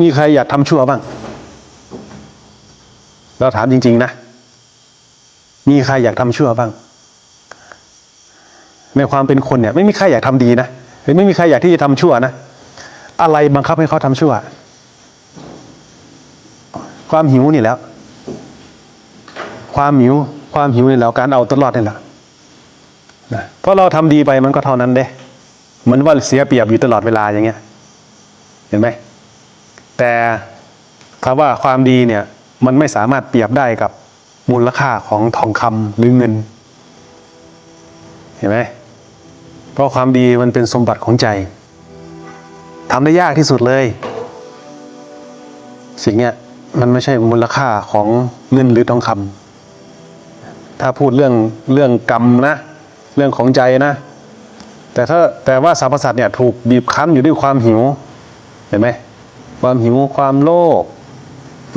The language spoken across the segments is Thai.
มีใครอยากทำชั่วบ้าง เราถามจริง ๆ นะ มีใครอยากทำชั่วบ้าง ในความเป็นคนเนี่ย ไม่มีใครอยากทำดีนะหรือไม่มีใครอยากที่จะทำชั่วนะ อะไรบังคับให้เขาทำชั่ว ความหิวนี่แล้ว ความหิว ความหิวนี่แล้วการเอาตวรอดนี่แหละนะเพราะเราทำดีไปมันก็เท่านั้นเด้เหมือนว่าเสียเปรียบอยู่ตลอดเวลาอย่างเงี้ย เห็นไหม แต่คำว่าความดีเนี่ยมันไม่สามารถเปรียบได้กับมูลค่าของทองคำหรือเงิน เห็นไหมเพราะความดีมันเป็นสมบัติของใจทำได้ยากที่สุดเลย สิ่งเนี้ยมันไม่ใช่มูลค่าของเงินหรือทองคำถ้าพูดเรื่องเรื่องกรรมนะ เรื่องของใจนะ แต่ถ้าแต่ว่าสรรพสัตว์เนี่ยถูกบีบคั้นอยู่ด้วยความหิว เห็นไหม ความหิวความโลภ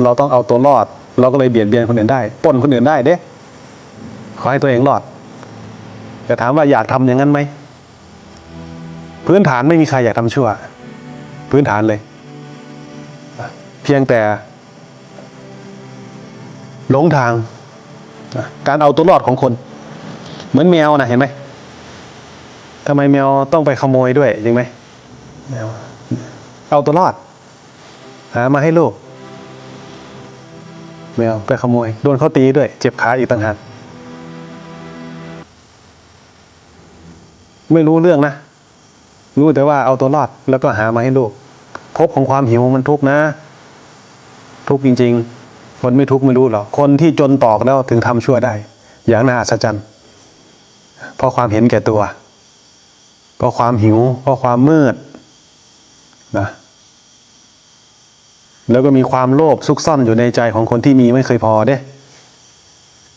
เราต้องเอาตัวรอด เราก็เลยเบียดเบียนคนอื่นได้ปล้นคนอื่นได้เด้ขอให้ตัวเองรอดจะถามว่าอยากทำอย่างนั้นไหมพื้นฐานไม่มีใครอยากทำชั่ว พื้นฐานเลย เพียงแต่หลงทาง การเอาตัวรอดของคน เหมือนแมวนะเห็นไหมทำไมแมวต้องไปขโมยด้วยจริงไหมแมวเอาตัวรอด หามาให้ลูกแมวไปขโมย โดนเขาตีด้วย เจ็บขาอีกต่างหากไม่รู้เรื่องนะ รู้แต่ว่าเอาตัวรอดแล้วก็หามาให้ลูกภพของความหิวมันทุกข์นะ ทุกข์จริง ๆ คนไม่ทุกข์ไม่รู้หรอกคนที่จนตอกแล้วถึงทำชั่วได้ อย่างน่าอัศจรรย์เพราะความเห็นแก่ตัว เพราะความหิว เพราะความมืดนะ แล้วก็มีความโลภซุกซ่อนอยู่ในใจของคนที่มีไม่เคยพอเด้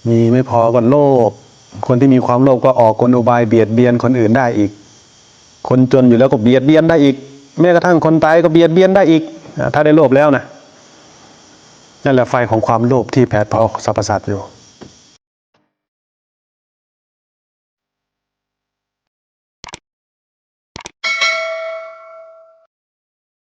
มีไม่พอก็โลภ คนที่มีความโลภก็ออกกลอุบายเบียดเบียนคนอื่นได้อีก คนจนอยู่แล้วก็เบียดเบียนได้อีก แม้กระทั่งคนตายก็เบียดเบียนได้อีก ถ้าได้โลภแล้วนะ นั่นแหละไฟของความโลภที่แผดเผาสรรพสัตว์อยู่